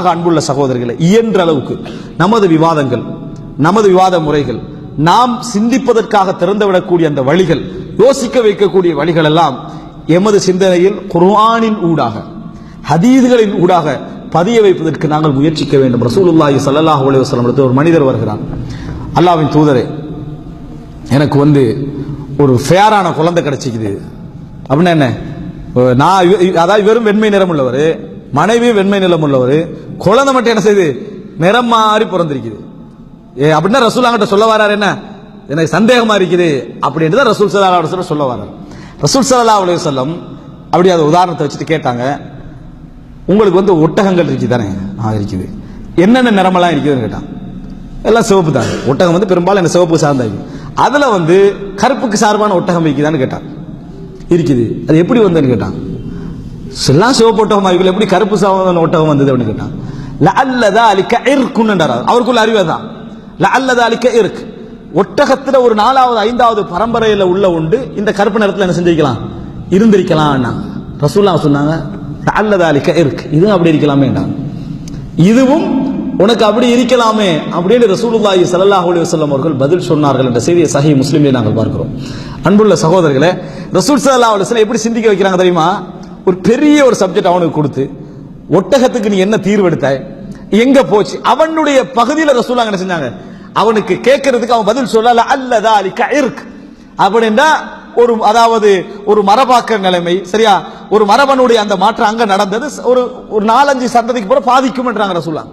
ஆக அன்புள்ள சகோதரர்களே இயன்ற அளவுக்கு நமது விவாதங்கள் நமது விவாத முறைகள் நாம் சிந்திப்பதற்காக திறந்துவிடக்கூடிய அந்த வழிகள் யோசிக்க வைக்கக்கூடிய வழிகள் எல்லாம் எமது சிந்தனையில் குர்ஆனின் ஊடாக ஹதீதுகளின் ஊடாக பதிய வைப்பதற்கு நாங்கள் முயற்சிக்க வேண்டும். ரசூலுல்லாஹி சல்லாஹ் அலுவலம் வஸல்லம் ஒரு மனிதர் வருகிறான் அல்லாவின் தூதரே எனக்கு வந்து ஒரு ஃபேரான குழந்தை கிடைச்சிக்குது. அப்படின்னா என்ன? நான் அதாவது வெறும் வெண்மை நிறம் உள்ளவர். மனைவி வெண்மை நிலம் உள்ளவர் குழந்தை மட்டும் என்ன செய்யுது நிறம் மாறி பிறந்திருக்குது. ஏ அப்படின்னா ரசூல் அங்கிட்ட சொல்ல வராரு என்ன? எனக்கு சந்தேகமா இருக்குது அப்படின்ட்டு தான் ரசூல் சல்லா அலுவலம் சொல்ல வரார் ரசூல் சல்லா சொல்லம் அப்படி அதை உதாரணத்தை வச்சுட்டு கேட்டாங்க. உங்களுக்கு வந்து ஒட்டகங்கள் இருக்குது தானே? ஆ இருக்குது. என்னென்ன நிறமெல்லாம் இருக்குதுன்னு கேட்டான். எல்லாம் சிவப்பு தான். ஒட்டகம் வந்து பெரும்பாலும் என்ன சிவப்பு சார்ந்தா அதில் வந்து கருப்புக்கு சார்பான ஒட்டகம் இருக்குதான்னு கேட்டான். இருக்குது. அது எப்படி வந்ததுன்னு கேட்டான். எல்லாம் சிவப்பு ஒட்டகம் இருக்குல்ல எப்படி கருப்பு சார்பான ஒட்டகம் வந்தது அப்படின்னு கேட்டான் அல்லதா அலிக்க இருக்குன்னுன்றார் அவருக்குள்ள அறிவை தான் லஅல்லதா அலிக்க இருக்கு ஒட்டகத்துல ஒரு நாலாவது ஐந்தாவது பரம்பரையில உள்ள உண்டு. இந்த கருப்பு நிறத்துல என்ன செஞ்சிருக்கலாம்? இருந்திருக்கலாம் ரசூல்லா சொன்னாங்க அல்லதா அலிக்க இருக்கு இதுவும் அப்படி இருக்கலாமே இதுவும் உனக்கு அப்படி இருக்கலாமே அப்படின்னு ரசூலுல்லாஹி சல்லாஹ் அலி வஸல்லம் அவர்கள் பதில் சொன்னார்கள் என்ற செய்தியை சஹி முஸ்லிமிலே நாங்கள் பார்க்கிறோம். அன்புள்ள சகோதரர்களே ரசூல் சல்லா அலுவலம் எப்படி சிந்திக்க வைக்கிறாங்க தெரியுமா? ஒரு பெரிய ஒரு சப்ஜெக்ட் அவனுக்கு கொடுத்து ஒட்டகத்துக்கு நீ என்ன தீர்வு எடுத்த எங்க போச்சு? அவனுடைய பகுதியில் ரசூலா என்ன செஞ்சாங்க? அவனுக்கு கேட்கறதுக்கு அவன் பதில் சொல்லல. அல்லதா அலி கயிர்க் அப்படின்னா ஒரு அதாவது ஒரு மரபாக்க நிலைமை சரியா? ஒரு மரபனுடைய அந்த மாற்றம் அங்க நடந்தது. ஒரு ஒரு நாலஞ்சு சந்ததிக்கு போற பாதிக்கும்ன்றாங்க ரசூலா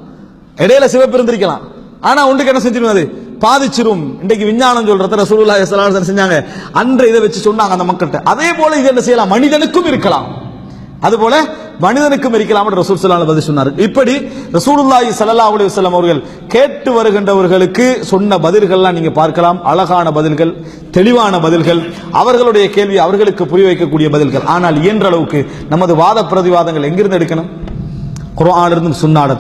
இடையில சிவப்பு இருந்திருக்கலாம். ஆனா உண்டுக்கு என்ன செஞ்சிடும் அது? பாதிச்சிரும். இன்றைக்கு விஞ்ஞானம் சொல்றத ரசூலுல்லாஹி ஸல்லல்லாஹு அலைஹி வஸல்லம் செஞ்சாங்க? அன்று இதை வச்சு சொன்னாங்க அந்த மக்கள்கிட்ட. அதே போல இது என்ன செய்யலாம்? மனிதனுக்கும் இருக்கலாம். அதுபோல மனிதனுக்கும் இருக்கலாம் ரசூல் ஸல்லல்லாஹு பதில் சொன்னார். இப்படி ரசூலுல்லாஹி சல்லா அலி வல்லம் அவர்கள் கேட்டு வருகின்றவர்களுக்கு சொன்ன பதில்கள்லாம் நீங்க பார்க்கலாம். அழகான பதில்கள் தெளிவான பதில்கள் அவர்களுடைய கேள்வி அவர்களுக்கு புரிய வைக்கக்கூடிய பதில்கள். ஆனால் இயன்ற அளவுக்கு நமது வாத பிரதிவாதங்கள் எங்கிருந்து எடுக்கணும்? குர்ஆனிலிருந்தும் சுண்ணாட